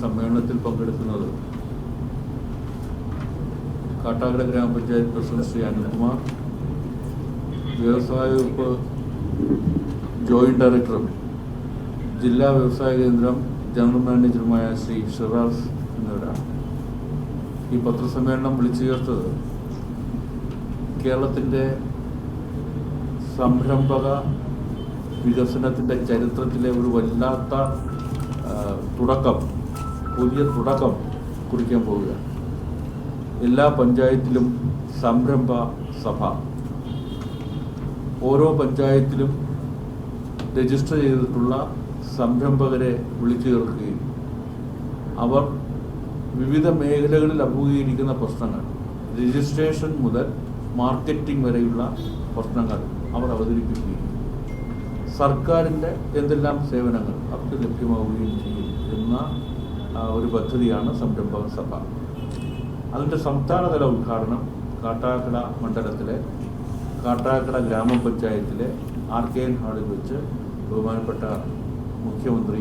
സമ്മേളനത്തിൽ പങ്കെടുക്കുന്നത് കാട്ടാക്കട ഗ്രാമപഞ്ചായത്ത് പ്രസിഡന്റ് ശ്രീ അനിൽകുമാർ വ്യവസായ വകുപ്പ് ജോയിന്റ് ഡയറക്ടറും ജില്ലാ വ്യവസായ കേന്ദ്രം ജനറൽ മാനേജറുമായ ശ്രീ ഷിറാസ് എന്നിവരാണ്. ഈ പത്രസമ്മേളനം വിളിച്ചു ചേർത്തത് കേരളത്തിന്റെ സംരംഭക വികസനത്തിന്റെ ചരിത്രത്തിലെ ഒരു വല്ലാത്ത തുടക്കം പുതിയ തുടക്കം കുറിക്കാൻ പോവുകയാണ് എല്ലാ പഞ്ചായത്തിലും സംരംഭ സഭ. ഓരോ പഞ്ചായത്തിലും രജിസ്റ്റർ ചെയ്തിട്ടുള്ള സംരംഭകരെ വിളിച്ചു ചേർക്കുകയും അവർ വിവിധ മേഖലകളിൽ അഭിമുഖീകരിക്കുന്ന പ്രശ്നങ്ങൾ രജിസ്ട്രേഷൻ മുതൽ മാർക്കറ്റിംഗ് വരെയുള്ള പ്രശ്നങ്ങൾ അവർ അവതരിപ്പിക്കുകയും സർക്കാരിന്റെ എന്തെല്ലാം സേവനങ്ങൾ അവർക്ക് ലഭ്യമാവുകയും ചെയ്യും എന്ന ഒരു പദ്ധതിയാണ് സംരംഭക സഭ. അതിന്റെ സംസ്ഥാനതല ഉദ്ഘാടനം കാട്ടാക്കട മണ്ഡലത്തിലെ കാട്ടാക്കട ഗ്രാമപഞ്ചായത്തിലെ ആർ കെ എൻ ഹാളിൽ വെച്ച് ബഹുമാനപ്പെട്ട മുഖ്യമന്ത്രി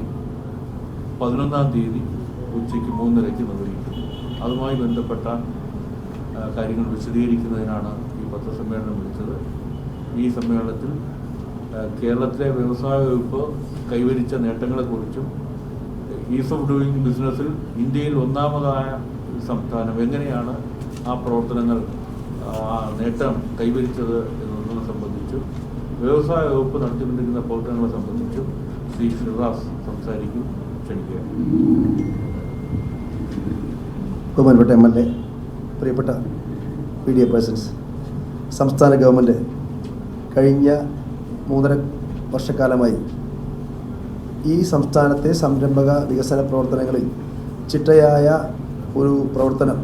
പതിനൊന്നാം തീയതി ഉച്ചയ്ക്ക് മൂന്നരയ്ക്ക് നിർവഹിക്കും. അതുമായി ബന്ധപ്പെട്ട കാര്യങ്ങൾ വിശദീകരിക്കുന്നതിനാണ് ഈ പത്രസമ്മേളനം വിളിച്ചത്. ഈ സമ്മേളനത്തിൽ കേരളത്തിലെ വ്യവസായ വകുപ്പ് കൈവരിച്ച നേട്ടങ്ങളെക്കുറിച്ചും ഈസ് ഓഫ് ഡൂയിങ് ബിസിനസ്സിൽ ഇന്ത്യയിൽ ഒന്നാമതായ സംസ്ഥാനം എങ്ങനെയാണ് ആ പ്രവർത്തനങ്ങൾ നേട്ടം കൈവരിച്ചത് എന്നതിനെ സംബന്ധിച്ചും വ്യവസായ വകുപ്പ് നടത്തിക്കൊണ്ടിരിക്കുന്ന പ്രവർത്തനങ്ങളെ സംബന്ധിച്ചും ശ്രീ ശ്രീദാസ് സംസാരിക്കും ക്ഷണിക്കുക ബഹുമാനപ്പെട്ട എം. എൽ. എ. പ്രിയപ്പെട്ട മീഡിയ പേഴ്സൺസ് സംസ്ഥാന ഗവൺമെന്റ് കഴിഞ്ഞ മൂന്നര വർഷക്കാലമായി ഈ സംസ്ഥാനത്തെ സംരംഭക വികസന പ്രവർത്തനങ്ങളിൽ ചിട്ടയായ ഒരു പ്രവർത്തനം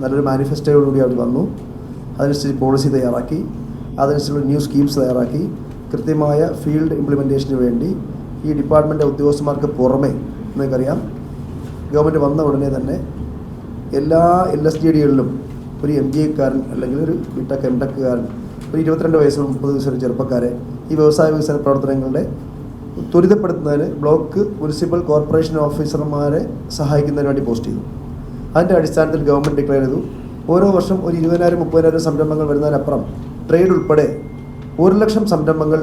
നല്ലൊരു മാനിഫെസ്റ്റോയോടുകൂടി അവർ വന്നു. അതനുസരിച്ച് പോളിസി തയ്യാറാക്കി. അതനുസരിച്ചുള്ള ന്യൂ സ്കീംസ് തയ്യാറാക്കി. കൃത്യമായ ഫീൽഡ് ഇംപ്ലിമെന്റേഷന് വേണ്ടി ഈ ഡിപ്പാർട്ട്മെന്റ് ഉദ്യോഗസ്ഥന്മാർക്ക് പുറമെ നിങ്ങൾക്കറിയാം ഗവൺമെന്റ് വന്ന ഉടനെ തന്നെ എല്ലാ എൽ എസ് ജി ഡികളിലും ഒരു എം ജി എക്കാരൻ അല്ലെങ്കിൽ ഒരു ബിടെക് എം ടെക്കുകാരൻ ഒരു ഇരുപത്തിരണ്ട് വയസ്സിലും മുപ്പത് വയസ്സിലും ചെറുപ്പക്കാരെ ഈ വ്യവസായ വികസന പ്രവർത്തനങ്ങളുടെ ത്വരിതപ്പെടുത്തുന്നതിന് ബ്ലോക്ക് മുനിസിപ്പൽ കോർപ്പറേഷൻ ഓഫീസർമാരെ സഹായിക്കുന്നതിന് വേണ്ടി പോസ്റ്റ് ചെയ്തു. അതിന്റെ അടിസ്ഥാനത്തിൽ ഗവൺമെന്റ് ഡിക്ലെയർ ചെയ്തു. ഓരോ വർഷം ഒരു ഇരുപതിനായിരം മുപ്പതിനായിരം സംരംഭങ്ങൾ വരുന്നതിനപ്പുറം ട്രേഡ് ഉൾപ്പെടെ ഒരു ലക്ഷം സംരംഭങ്ങൾ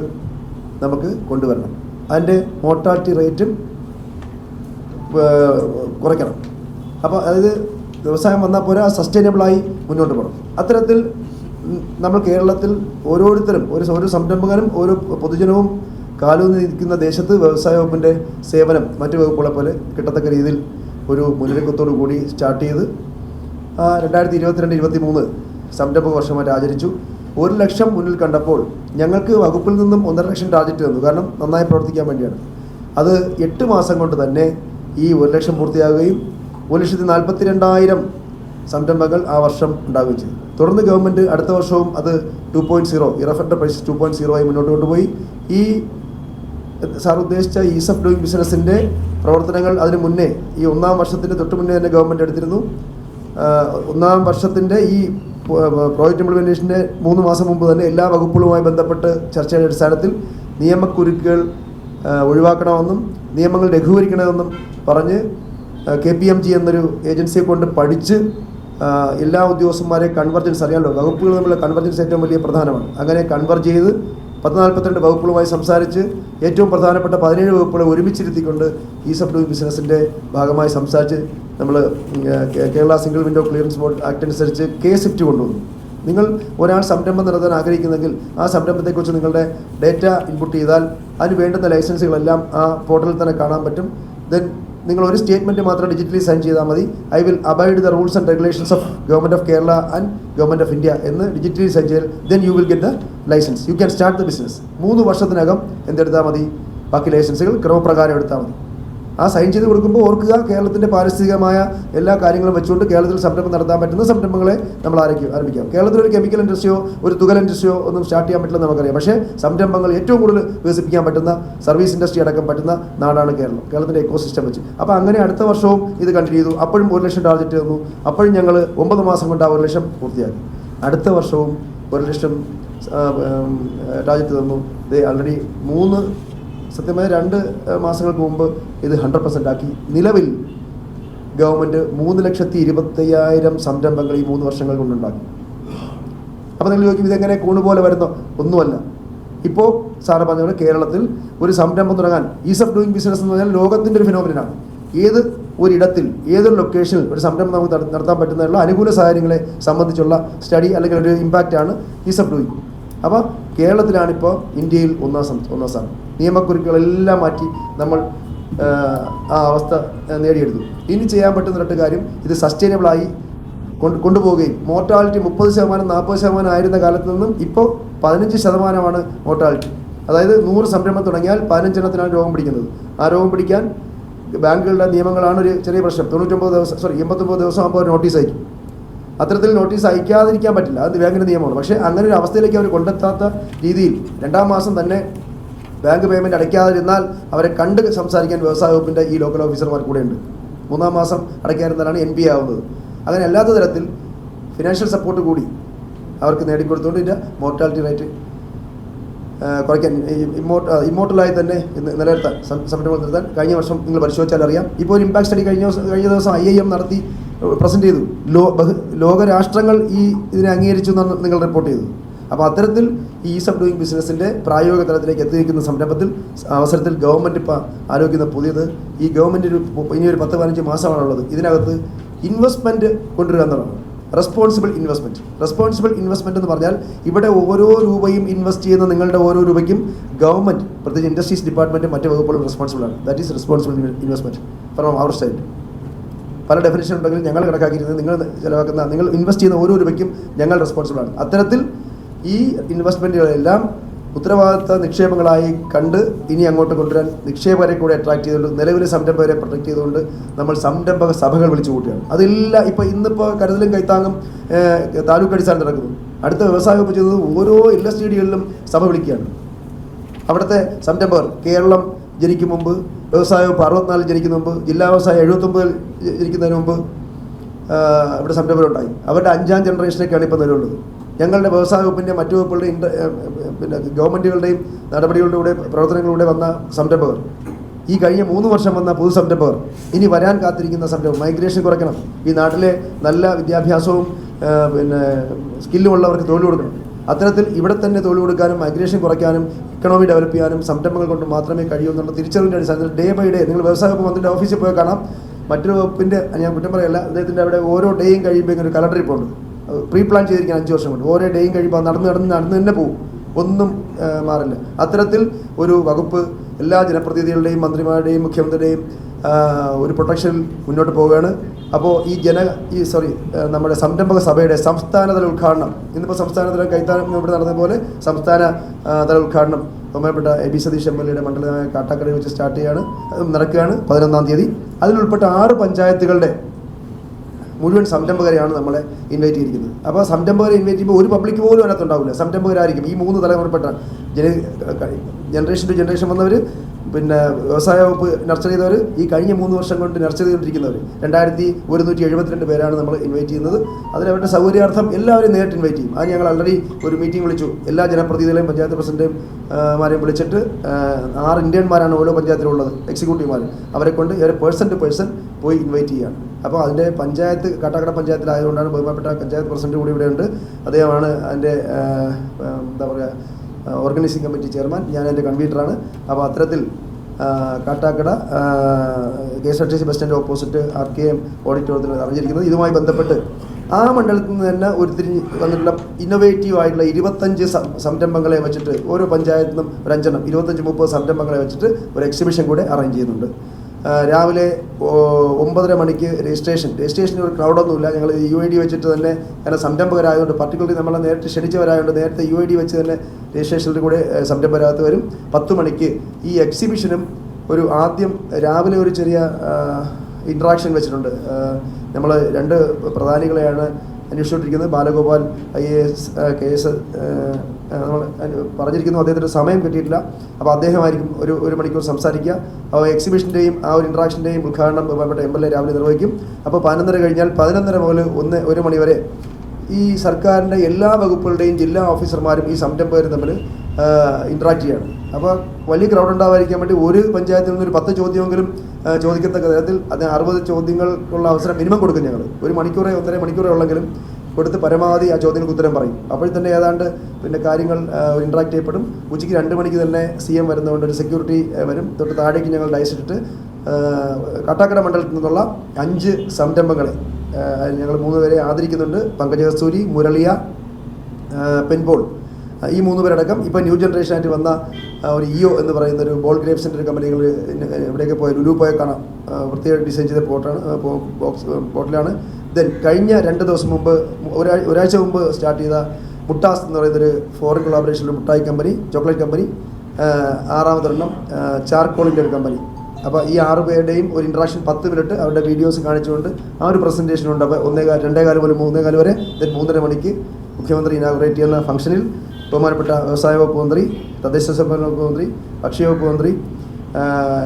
നമുക്ക് കൊണ്ടുവരണം. അതിന്റെ മോർട്ടാലിറ്റി റേറ്റും കുറയ്ക്കണം. അപ്പോൾ അതായത് വ്യവസായം വന്നാൽ പോരാ സസ്റ്റൈനബിളായി മുന്നോട്ട് പോകണം. അത്തരത്തിൽ നമ്മൾ കേരളത്തിൽ ഓരോരുത്തരും ഒരു ഓരോ സംരംഭകനും ഓരോ പൊതുജനവും കാലൂന്നി നിൽക്കുന്ന ദേശത്ത് വ്യവസായ വകുപ്പിന്റെ സേവനം മറ്റു വകുപ്പുകളെ പോലെ കിട്ടത്തക്ക രീതിയിൽ ഒരു മുന്നൊരുക്കത്തോടു കൂടി സ്റ്റാർട്ട് ചെയ്ത് രണ്ടായിരത്തി ഇരുപത്തിരണ്ട് ഇരുപത്തി മൂന്ന് സംരംഭക വർഷമായിട്ട് ആചരിച്ചു. ഒരു ലക്ഷം മുന്നിൽ കണ്ടപ്പോൾ ഞങ്ങൾക്ക് വകുപ്പിൽ നിന്നും ഒന്നര ലക്ഷം ടാർജറ്റ് തന്നു. കാരണം നന്നായി പ്രവർത്തിക്കാൻ വേണ്ടിയാണ്. അത് എട്ട് മാസം കൊണ്ട് തന്നെ ഈ ഒരു ലക്ഷം പൂർത്തിയാകുകയും ഒരു ലക്ഷത്തി നാൽപ്പത്തി രണ്ടായിരം സംരംഭങ്ങൾ ആ വർഷം ഉണ്ടാവുകയും ചെയ്തു. തുടർന്ന് ഗവൺമെന്റ് അടുത്ത വർഷവും അത് ടു പോയിന്റ് സീറോ ഇറഫന്റെ പ്രൈസ് ടു പോയിന്റ് സീറോ ആയി മുന്നോട്ട് കൊണ്ടുപോയി. ഈ സാർ ഉദ്ദേശിച്ച ഈസ് ഓഫ് ഡൂയിങ് ബിസിനസ്സിന്റെ പ്രവർത്തനങ്ങൾ അതിന് മുന്നേ ഈ ഒന്നാം വർഷത്തിന്റെ തൊട്ട് മുന്നേ തന്നെ ഗവൺമെന്റ് എടുത്തിരുന്നു. ഒന്നാം വർഷത്തിന്റെ ഈ പ്രോജക്റ്റ് ഇംപ്ലിമെന്റേഷന്റെ മൂന്ന് മാസം മുമ്പ് തന്നെ എല്ലാ വകുപ്പുകളുമായി ബന്ധപ്പെട്ട് ചർച്ചയുടെ അടിസ്ഥാനത്തിൽ നിയമക്കുരുക്കുകൾ ഒഴിവാക്കണമെന്നും നിയമങ്ങൾ ലഘൂകരിക്കണമെന്നും പറഞ്ഞ് കെ പി എം ജി എന്നൊരു ഏജൻസിയെ കൊണ്ട് പഠിച്ച് എല്ലാ ഉദ്യോഗസ്ഥന്മാരെ കൺവർജൻസ് അറിയാമല്ലോ വകുപ്പുകൾ തമ്മിലുള്ള കൺവർജൻസ് ഏറ്റവും വലിയ പ്രധാനമാണ്. അങ്ങനെ കൺവർജ് ചെയ്ത് പത്ത് നാൽപ്പത്തിരണ്ട് വകുപ്പുകളുമായി സംസാരിച്ച് ഏറ്റവും പ്രധാനപ്പെട്ട പതിനേഴ് വകുപ്പുകളെ ഒരുമിച്ചിരുത്തിക്കൊണ്ട് ഈസ് സബ് ഡൂയിങ് ബിസിനസ്സിന്റെ ഭാഗമായി സംസാരിച്ച് നമ്മൾ Kerala single window clearance board act അനുസരിച്ച് കെ സിഫ്റ്റ് കൊണ്ടുവന്നു. നിങ്ങൾ ഒരാൾ സംരംഭം നടത്താൻ ആഗ്രഹിക്കുന്നെങ്കിൽ ആ സംരംഭത്തെക്കുറിച്ച് നിങ്ങളുടെ ഡേറ്റ ഇൻപുട്ട് ചെയ്താൽ അതിന് വേണ്ടുന്ന ലൈസൻസുകളെല്ലാം ആ പോർട്ടലിൽ തന്നെ കാണാൻ പറ്റും. ദെൻ നിങ്ങൾ ഒരു സ്റ്റേറ്റ്മെന്റ് മാത്രം ഡിജിറ്റലി സൈൻ ചെയ്താൽ മതി. I will abide the rules and regulations of government of Kerala and government of India എന്ന് ഡിജിറ്റലി സൈൻ ചെയ്താൽ then you will get the licence you can start the business മൂന്ന് വർഷത്തിനകം എന്തെടുത്താൽ മതി? ബാക്കി ലൈസൻസുകൾ ക്രമപ്രകാരം എടുത്താൽ മതി. ആ സൈൻ ചെയ്ത് കൊടുക്കുമ്പോൾ ഓർക്കുക കേരളത്തിന്റെ പാരിസ്ഥിതികമായ എല്ലാ കാര്യങ്ങളും വെച്ചുകൊണ്ട് കേരളത്തിൽ സംരംഭം നടത്താൻ പറ്റുന്ന സംരംഭങ്ങളെ നമ്മൾ ആരംഭിക്കും ആരംഭിക്കാം. കേരളത്തിൽ ഒരു കെമിക്കൽ ഇൻഡസ്ട്രിയോ ഒരു തുകൽ ഇൻഡസ്ട്രിയോ ഒന്നും സ്റ്റാർട്ട് ചെയ്യാൻ പറ്റില്ലെന്ന് നമുക്കറിയാം. പക്ഷേ സംരംഭങ്ങൾ ഏറ്റവും കൂടുതൽ വികസിപ്പിക്കാൻ പറ്റുന്ന സർവീസ് ഇൻഡസ്ട്രി അടക്കം പറ്റുന്ന നാടാണ് കേരളം. കേരളത്തിന്റെ എക്കോസിസ്റ്റം വെച്ച്. അപ്പോൾ അങ്ങനെ അടുത്ത വർഷവും ഇത് കണ്ടിന്യൂ ചെയ്തു. അപ്പോഴും ഒരു ലക്ഷം ടാർജറ്റ് തന്നു അപ്പോഴും ഞങ്ങൾ ഒമ്പത് മാസം കൊണ്ട് ആ ഒരു ലക്ഷം പൂർത്തിയാക്കി. അടുത്ത വർഷവും ഒരു ലക്ഷം ടാർഗറ്റ് തന്നു ഇത് ആൾറെഡി മൂന്ന് സത്യമായ രണ്ട് മാസങ്ങൾക്ക് മുമ്പ് ഇത് ഹൺഡ്രഡ് പെർസെന്റ് ആക്കി. നിലവിൽ ഗവൺമെന്റ് മൂന്ന് ലക്ഷത്തി ഇരുപത്തയ്യായിരം സംരംഭങ്ങൾ ഈ മൂന്ന് വർഷങ്ങൾ കൊണ്ടുണ്ടാക്കി. അപ്പോൾ നിങ്ങൾ ചോദിക്കും ഇതെങ്ങനെ കൂണ് പോലെ വരുന്നോ? ഒന്നുമല്ല. ഇപ്പോൾ സാറ് പറഞ്ഞ പോലെ കേരളത്തിൽ ഒരു സംരംഭം തുടങ്ങാൻ ഈസ് ഓഫ് ഡൂയിങ് ബിസിനസ് എന്ന് പറഞ്ഞാൽ ലോകത്തിന്റെ ഒരു ഫിനോമിനാണ് ഏത് ഒരിടത്തിൽ ഏതൊരു ലൊക്കേഷനിൽ ഒരു സംരംഭം നമുക്ക് നട- നടത്താൻ പറ്റുന്നതിനുള്ള അനുകൂല സാഹചര്യങ്ങളെ സംബന്ധിച്ചുള്ള സ്റ്റഡി അല്ലെങ്കിൽ ഒരു ഇമ്പാക്റ്റാണ് ഈസ് ഓഫ് ഡൂയിങ് അപ്പോൾ കേരളത്തിലാണിപ്പോൾ ഇന്ത്യയിൽ ഒന്നാം സം ഒന്നാം സ്ഥാനം. നിയമക്കുരുക്കുകളെല്ലാം മാറ്റി നമ്മൾ ആ, അവസ്ഥ നേടിയെടുത്തു. ഇനി ചെയ്യാൻ പറ്റുന്ന രണ്ട് കാര്യം ഇത് സസ്റ്റൈനബിളായി കൊണ്ട് കൊണ്ടുപോവുകയും മോർട്ടാലിറ്റി മുപ്പത് ശതമാനം നാൽപ്പത് ശതമാനം ആയിരുന്ന കാലത്ത് നിന്നും ഇപ്പോൾ പതിനഞ്ച് ശതമാനമാണ് മോർട്ടാലിറ്റി. അതായത് നൂറ് സംരംഭം തുടങ്ങിയാൽ പതിനഞ്ചെണ്ണത്തിനാണ് രോഗം പിടിക്കുന്നത്. ആ രോഗം പിടിക്കാൻ ബാങ്കുകളുടെ നിയമങ്ങളാണ് ഒരു ചെറിയ പ്രശ്നം. തൊണ്ണൂറ്റൊമ്പത് ദിവസം സോറി എൺപത്തൊമ്പത് ദിവസം ആകുമ്പോൾ നോട്ടീസ് അയക്കും. അത്തരത്തിൽ നോട്ടീസ് അയക്കാതിരിക്കാൻ പറ്റില്ല. അത് ബാങ്കിന്റെ നിയമമാണ്. പക്ഷേ അങ്ങനെ ഒരു അവസ്ഥയിലേക്ക് അവർ കൊണ്ടെത്താത്ത രീതിയിൽ രണ്ടാം മാസം തന്നെ ബാങ്ക് പേയ്മെന്റ് അടയ്ക്കാതിരുന്നാൽ അവരെ കണ്ട് സംസാരിക്കാൻ വ്യവസായ വകുപ്പിന്റെ ഈ ലോക്കൽ ഓഫീസർമാർ കൂടെ ഉണ്ട്. മൂന്നാം മാസം അടയ്ക്കാതിരുന്നാലാണ് എൻ പി ആവുന്നത്. അങ്ങനെ അല്ലാത്ത തരത്തിൽ ഫിനാൻഷ്യൽ സപ്പോർട്ട് കൂടി അവർക്ക് നേടിക്കൊടുത്തുകൊണ്ട് ഇതിന്റെ മോർട്ടാലിറ്റി റേറ്റ് കുറയ്ക്കാൻ ഇമ്മോട്ട് ഇമ്മോട്ടലായി തന്നെ നിലനിർത്താൻ സംരംഭം നിർത്താൻ കഴിഞ്ഞ വർഷം നിങ്ങൾ പരിശോധിച്ചാൽ അറിയാം. ഇപ്പോൾ ഒരു ഇമ്പാക്ട് സ്റ്റഡി കഴിഞ്ഞ ദിവസം കഴിഞ്ഞ ദിവസം ഐ ഐ എം നടത്തി പ്രസന്റ് ചെയ്തു. ലോ ലോകരാഷ്ട്രങ്ങൾ ഈ ഇതിനെ അംഗീകരിച്ചു എന്നാണ് നിങ്ങൾ റിപ്പോർട്ട് ചെയ്തു അപ്പോൾ അത്തരത്തിൽ ഈ ഈസ് ഓഫ് ഡൂയിങ് ബിസിനസ്സിന്റെ പ്രായോഗിക തലത്തിലേക്ക് എത്തിയിരിക്കുന്ന സംരംഭത്തിൽ അവസരത്തിൽ ഗവൺമെന്റ് ഇപ്പോൾ ആലോചിക്കുന്ന പുതിയത്. ഈ ഗവൺമെന്റ് ഒരു ഇനി ഒരു പത്ത് പതിനഞ്ച് മാസമാണുള്ളത് ഇതിനകത്ത് ഇൻവെസ്റ്റ്മെന്റ് കൊണ്ടുവരിക എന്നുള്ളതാണ്. റെസ്പോൺസിബിൾ ഇൻവെസ്റ്റ്മെന്റ് റെസ്പോൺസിബിൾ ഇൻവെസ്റ്റ്മെന്റ് എന്ന് പറഞ്ഞാൽ ഇവിടെ ഓരോ രൂപയും ഇൻവെസ്റ്റ് ചെയ്യുന്ന നിങ്ങളുടെ ഓരോ രൂപയ്ക്കും ഗവൺമെന്റ് പ്രത്യേകിച്ച് ഇൻഡസ്ട്രീസ് ഡിപ്പാർട്ട്മെന്റ് മറ്റ് വകുപ്പുകളും റെസ്പോൺസിബിൾ ആണ്. That is responsible investment from our side പല ഡെഫിനേഷൻ ഉണ്ടെങ്കിലും ഞങ്ങൾ കണക്കാക്കിയിരുന്നത് നിങ്ങൾ ചിലവാക്കുന്ന നിങ്ങൾ ഇൻവെസ്റ്റ് ചെയ്യുന്ന ഓരോ രൂപയ്ക്കും ഞങ്ങൾ റെസ്പോൺസിബിൾ ആണ്. അത്തരത്തിൽ ഈ ഇൻവെസ്റ്റ്മെന്റുകളെല്ലാം ഉത്തരവാദിത്ത നിക്ഷേപങ്ങളായി കണ്ട് ഇനി അങ്ങോട്ട് കൊണ്ടുവരാൻ നിക്ഷേപകരെ കൂടെ അട്രാക്ട് ചെയ്തുകൊണ്ട് നിലവിലെ സംരംഭകരെ പ്രൊട്ടക്ട് ചെയ്തുകൊണ്ട് നമ്മൾ സംരംഭക സഭകൾ വിളിച്ചു കൂട്ടുകയാണ്. അതെല്ലാം ഇപ്പോൾ ഇന്നിപ്പോൾ കരുതലും കൈത്താങ്ങും താലൂക്ക് അടിസ്ഥാനം നടക്കുന്നു. അടുത്ത വ്യവസായ വകുപ്പ് ചെയ്തത് ഓരോ എല്ലാ സ്റ്റേഡിയങ്ങളിലും സഭ വിളിക്കുകയാണ്. അവിടുത്തെ സംരംഭകർ കേരളം ജനിക്കും മുമ്പ് വ്യവസായ വകുപ്പ് അറുപത്തിനാലിൽ ജനിക്കുന്ന മുമ്പ് ജില്ലാ വ്യവസായം എഴുപത്തൊമ്പതിൽ ജനിക്കുന്നതിന് മുമ്പ് ഇവിടെ സംരംഭകരുണ്ടായി അവരുടെ അഞ്ചാം ജനറേഷനൊക്കെയാണ് ഇപ്പോൾ നിലവിലുള്ളത് ഞങ്ങളുടെ വ്യവസായ വകുപ്പിന്റെ മറ്റു വകുപ്പുകളുടെയും പിന്നെ ഗവൺമെന്റുകളുടെയും നടപടികളിലൂടെ പ്രവർത്തനങ്ങളിലൂടെ വന്ന സംരംഭകർ ഈ കഴിഞ്ഞ മൂന്ന് വർഷം വന്ന പുതു സംരംഭകർ ഇനി വരാൻ കാത്തിരിക്കുന്ന സംരംഭം മൈഗ്രേഷൻ കുറയ്ക്കണം. ഈ നാട്ടിലെ നല്ല വിദ്യാഭ്യാസവും പിന്നെ സ്കില്ലുമുള്ളവർക്ക് തൊഴിൽ കൊടുക്കണം. അത്തരത്തിൽ ഇവിടെ തന്നെ തൊഴിൽ കൊടുക്കാനും മൈഗ്രേഷൻ കുറയ്ക്കാനും ഇക്കണോമി ഡെവലപ്പ് ചെയ്യാനും സംരംഭങ്ങൾ കൊണ്ട് മാത്രമേ കഴിയൂ എന്നുള്ള തിരിച്ചറിവിന്റെ അടിസ്ഥാനത്തിൽ ഡേ ബൈ ഡേ നിങ്ങൾ വ്യവസായ വകുപ്പ് മന്ത്രിയുടെ ഓഫീസിൽ പോയി കാണാം. മറ്റൊരു വകുപ്പിന്റെ ഞാൻ കുറ്റം പറയല്ല അദ്ദേഹത്തിന്റെ അവിടെ ഓരോ ഡേയും കഴിയുമ്പോൾ ഒരു കലണ്ടർ ഇപ്പോൾ ഉണ്ട്. പ്രീ പ്ലാൻ ചെയ്തിരിക്കാൻ അഞ്ച് വർഷം കൊണ്ട്. ഓരോ ഡേയും കഴിയുമ്പോൾ നടന്ന് നടന്ന് നടന്ന് തന്നെ പോകും ഒന്നും മാറില്ല. അത്തരത്തിൽ ഒരു വകുപ്പ് എല്ലാ ജനപ്രതിനിധികളുടെയും മന്ത്രിമാരുടെയും മുഖ്യമന്ത്രിയുടെയും ഒരു പ്രൊട്ടക്ഷൻ മുന്നോട്ട് പോവുകയാണ്. അപ്പോൾ ഈ ജന ഈ സോറി നമ്മുടെ സംരംഭക സഭയുടെ സംസ്ഥാനതല ഉദ്ഘാടനം. ഇന്നിപ്പോൾ സംസ്ഥാനതല കൈത്താനം ഇവിടെ നടന്നതുപോലെ സംസ്ഥാന തല ഉദ്ഘാടനം ബഹുമാനപ്പെട്ട A B Satish M L എയുടെ മണ്ഡലമായ കാട്ടാക്കടയിൽ വെച്ച് സ്റ്റാർട്ട് ചെയ്യാണ്. നടക്കുകയാണ് പതിനൊന്നാം തീയതി. അതിലുൾപ്പെട്ട ആറ് പഞ്ചായത്തുകളുടെ മുഴുവൻ സംരംഭകരെയാണ് നമ്മളെ ഇൻവൈറ്റ് ചെയ്തിരിക്കുന്നത്. അപ്പോൾ സംരംഭകരെ ഇൻവൈറ്റ് ചെയ്യുമ്പോൾ ഒരു പബ്ലിക് പോലും അതിനകത്തുണ്ടാവില്ല സംരംഭകരായിരിക്കും ഈ മൂന്ന് തലമുറപ്പെട്ട ജന ജനറേഷൻ ടു ജനറേഷൻ വന്നവർ പിന്നെ വ്യവസായ വകുപ്പ് നർച്ചർ ചെയ്തവർ ഈ കഴിഞ്ഞ മൂന്ന് വർഷം കൊണ്ട് നർച്ചർ ചെയ്തുകൊണ്ടിരിക്കുന്നവർ രണ്ടായിരത്തി ഒരുന്നൂറ്റി എഴുപത്തിരണ്ട് പേരാണ് നമ്മൾ ഇൻവൈറ്റ് ചെയ്യുന്നത്. അതിന് അവരുടെ സൗകര്യാർത്ഥം എല്ലാവരും നേരിട്ട് ഇൻവൈറ്റ് ചെയ്യും. അത് ഞങ്ങൾ ആൾറെഡി ഒരു മീറ്റിംഗ് വിളിച്ചു. എല്ലാ ജനപ്രതിനിധികളെയും പഞ്ചായത്ത് പ്രസിഡന്റും മാരെയും വിളിച്ചിട്ട് ആറ് ഇന്ത്യന്മാരാണ് ഓരോ പഞ്ചായത്തിലുള്ളത് എക്സിക്യൂട്ടീവുമാർ അവരെ കൊണ്ട് ഒരു പേഴ്സൺ ടു പേഴ്സൺ പോയി ഇൻവൈറ്റ് ചെയ്യുകയാണ് അപ്പോൾ അതിന്റെ പഞ്ചായത്ത് കാട്ടാക്കട പഞ്ചായത്തിലായതുകൊണ്ടാണ് ബഹുമാനപ്പെട്ട പഞ്ചായത്ത് പ്രസിഡന്റ് കൂടി ഇവിടെയുണ്ട്. അദ്ദേഹമാണ് അതിന്റെ എന്താ പറയുക ഓർഗനൈസിംഗ് കമ്മിറ്റി ചെയർമാൻ ഞാൻ എന്റെ കൺവീനറാണ് അപ്പോൾ അത്തരത്തിൽ Kattakkada K S R T C bus stand opposite R K M ഓഡിറ്റോറിയത്തിൽ അറിഞ്ഞിരിക്കുന്നത്. ഇതുമായി ബന്ധപ്പെട്ട് ആ മണ്ഡലത്തിൽ നിന്ന് തന്നെ ഉരുത്തിരിഞ്ഞ് വന്നിട്ടുള്ള ഇന്നോവേറ്റീവ് ആയിട്ടുള്ള ഇരുപത്തഞ്ച് സംരംഭങ്ങളെ വെച്ചിട്ട് ഓരോ പഞ്ചായത്തിനും ഒരു അഞ്ചെണ്ണം ഇരുപത്തഞ്ച് മുപ്പത് സംരംഭങ്ങളെ വെച്ചിട്ട് ഒരു എക്സിബിഷൻ കൂടെ അറേഞ്ച് ചെയ്യുന്നുണ്ട്. രാവിലെ ഒമ്പതര മണിക്ക് രജിസ്ട്രേഷൻ. രജിസ്ട്രേഷന് ഒരു ക്രൗഡൊന്നുമില്ല. ഞങ്ങൾ യു ഐ ഡി വെച്ചിട്ട് തന്നെ കാരണം സംരംഭകരായതുകൊണ്ട് പർട്ടിക്കുലർലി നമ്മളെ നേരത്തെ ക്ഷണിച്ചവരായതുകൊണ്ട് നേരത്തെ യു ഐ ഡി വെച്ച് തന്നെ രജിസ്ട്രേഷനിൽ കൂടെ സംരംഭകരാകത്ത് വരും. പത്ത് മണിക്ക് ഈ എക്സിബിഷനും ഒരു ആദ്യം രാവിലെ ഒരു ചെറിയ ഇൻട്രാക്ഷൻ വെച്ചിട്ടുണ്ട്. നമ്മൾ രണ്ട് പ്രധാനികളെയാണ് അന്വേഷിച്ചുകൊണ്ടിരിക്കുന്നത്. Balagopal I A S K S നമ്മൾ പറഞ്ഞിരിക്കുന്നു അദ്ദേഹത്തിന്റെ സമയം കിട്ടിയിട്ടില്ല. അപ്പോൾ അദ്ദേഹമായിരിക്കും ഒരു ഒരു മണിക്കൂർ സംസാരിക്കുക. അപ്പോൾ എക്സിബിഷന്റെയും ആ ഒരു ഇൻട്രാക്ഷന്റെയും ഉദ്ഘാടനം ബഹുമാനപ്പെട്ട എം എൽ എ രാവിലെ നിർവഹിക്കും. അപ്പോൾ പതിനൊന്നര കഴിഞ്ഞാൽ പതിനൊന്നര മുതൽ ഒന്ന് ഒരു മണി വരെ ഈ സർക്കാരിന്റെ എല്ലാ വകുപ്പുകളുടെയും ജില്ലാ ഓഫീസർമാരും ഈ സംരംഭകരും തമ്മിൽ ഇൻട്രാക്ട് ചെയ്യാണ്. അപ്പോൾ വലിയ ക്രൗഡ് ഉണ്ടാവാതിരിക്കാൻ വേണ്ടി ഒരു പഞ്ചായത്തിൽ നിന്ന് ഒരു പത്ത് ചോദ്യമെങ്കിലും ചോദിക്കത്തക്ക തരത്തിൽ അതിന് അറുപത് ചോദ്യങ്ങൾക്കുള്ള അവസരം മിനിമം കൊടുക്കും ഞങ്ങൾ ഒരു മണിക്കൂറേ ഒന്നര മണിക്കൂറേ ഉള്ളെങ്കിലും കൊടുത്ത് പരമാവധി ആ ചോദ്യങ്ങൾക്ക് ഉത്തരം പറയും. അപ്പോൾ തന്നെ ഏതാണ്ട് പിന്നെ കാര്യങ്ങൾ ഇൻട്രാക്ട് ചെയ്യപ്പെടും. ഉച്ചയ്ക്ക് രണ്ട് മണിക്ക് തന്നെ സി എം വരുന്നതുകൊണ്ട് ഒരു സെക്യൂരിറ്റി വരും. തൊട്ട് താഴേക്ക് ഞങ്ങൾ ഡയസിട്ടിട്ട് കാട്ടാക്കട മണ്ഡലത്തിൽ നിന്നുള്ള അഞ്ച് സംരംഭങ്ങളെ ഞങ്ങൾ മൂന്ന് പേരെ ആദരിക്കുന്നുണ്ട്. പങ്കജ കസ്തൂരി മുരളിയ പെൻപോൾ ഈ മൂന്ന് പേരടക്കം ഇപ്പോൾ ന്യൂ ജനറേഷനായിട്ട് വന്ന ഒരു ഇഒ എന്ന് പറയുന്ന ഒരു ബോൾ ഗ്രേപ്സിന്റെ ഒരു കമ്പനികൾ എവിടെയൊക്കെ പോയ ലുലു പോയ കാണാം. വൃത്തിയായി ഡിസൈൻ ചെയ്ത പോർട്ടാണ് ബോക്സ് പോർട്ടിലാണ് ദെൻ കഴിഞ്ഞ രണ്ട് ദിവസം മുമ്പ് ഒരാഴ്ച മുമ്പ് സ്റ്റാർട്ട് ചെയ്ത മുട്ടാസ് എന്ന് പറയുന്നൊരു ഫോറിൻ കൊളാബറേഷനിൽ മുട്ടായി കമ്പനി ചോക്ലേറ്റ് കമ്പനി ആറാമതൊരെണ്ണം ചാർക്കോളിന്റെ ഒരു കമ്പനി. അപ്പോൾ ഈ ആറ് പേരുടെയും ഒരു ഇൻട്രാക്ഷൻ പത്ത് മിനിറ്റ് അവരുടെ വീഡിയോസ് കാണിച്ചുകൊണ്ട് ആ ഒരു പ്രസന്റേഷൻ ഉണ്ട്. അപ്പോൾ ഒന്നേകാൽ രണ്ടേകാൽ മുതൽ മൂന്നേകാൽ വരെ ദെൻ മൂന്നര മണിക്ക് മുഖ്യമന്ത്രി ഇനാഗുറേറ്റ് ചെയ്യുന്ന ഫംഗ്ഷനിൽ ബഹുമാനപ്പെട്ട വ്യവസായ വകുപ്പ് മന്ത്രി തദ്ദേശ സ്വയംഭരണ വകുപ്പ് മന്ത്രി ഭക്ഷ്യ വകുപ്പ് മന്ത്രി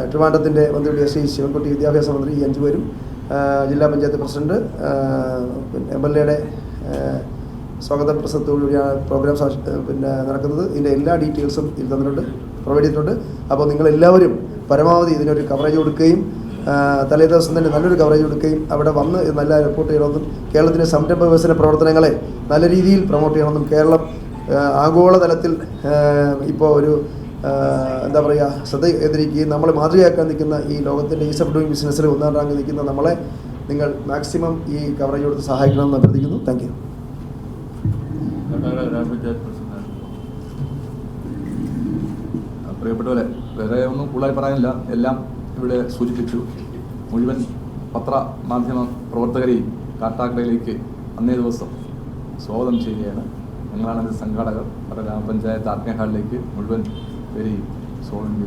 ട്രിവാൻഡത്തിന്റെ ട്രിവാൻഡ്രത്തിന്റെ മന്ത്രി ശ്രീ ശിവൻകുട്ടി വിദ്യാഭ്യാസ മന്ത്രി ഈ അഞ്ചുപേരും ജില്ലാ പഞ്ചായത്ത് പ്രസിഡന്റ് എം എൽ എയുടെ സ്വാഗത പ്രസംഗത്തോടുകൂടിയാണ് പ്രോഗ്രാം പിന്നെ നടക്കുന്നത്. ഇതിന്റെ എല്ലാ ഡീറ്റെയിൽസും ഇതിൽ തന്നിട്ടുണ്ട് പ്രൊവൈഡ് ചെയ്തിട്ടുണ്ട്. അപ്പോൾ നിങ്ങളെല്ലാവരും പരമാവധി ഇതിനൊരു കവറേജ് കൊടുക്കുകയും തലേ ദിവസം തന്നെ നല്ലൊരു കവറേജ് കൊടുക്കുകയും അവിടെ വന്ന് നല്ല റിപ്പോർട്ട് ചെയ്യണമെന്നും കേരളത്തിന്റെ സംരംഭ വികസന പ്രവർത്തനങ്ങളെ നല്ല രീതിയിൽ പ്രൊമോട്ട് ചെയ്യണമെന്നും കേരളം ആഗോളതലത്തിൽ ഇപ്പോൾ ഒരു എന്താ പറയുക ശ്രദ്ധ കേന്ദ്രീകരിക്കുകയും നമ്മളെ മാതൃകയാക്കാൻ നിൽക്കുന്ന ഈ ലോകത്തിന്റെ ഈസ് ഓഫ് ഡൂയിങ് ബിസിനസ്സിൽ ഒന്നാം റാങ്ക് നിൽക്കുന്ന നമ്മളെ നിങ്ങൾ മാക്സിമം ഈ കവറേജ് കൊടുത്ത് സഹായിക്കണമെന്ന് അഭ്യർത്ഥിക്കുന്നു. താങ്ക് യു പ്രിയപ്പെട്ടവരെ വേറെ ഒന്നും കൂടുതലായി പറയാനില്ല. എല്ലാം ഇവിടെ സൂചിപ്പിച്ചു. മുഴുവൻ പത്ര മാധ്യമ പ്രവർത്തകരെയും കാട്ടാക്കടയിലേക്ക് അന്നേ ദിവസം സ്വാഗതം ചെയ്യുകയാണ്. ഞങ്ങളാണ് സംഘാടകർ. പല ഗ്രാമപഞ്ചായത്ത് ആത്മീയ ഹാളിലേക്ക് മുഴുവൻ പേരെയും സോളിന്റെ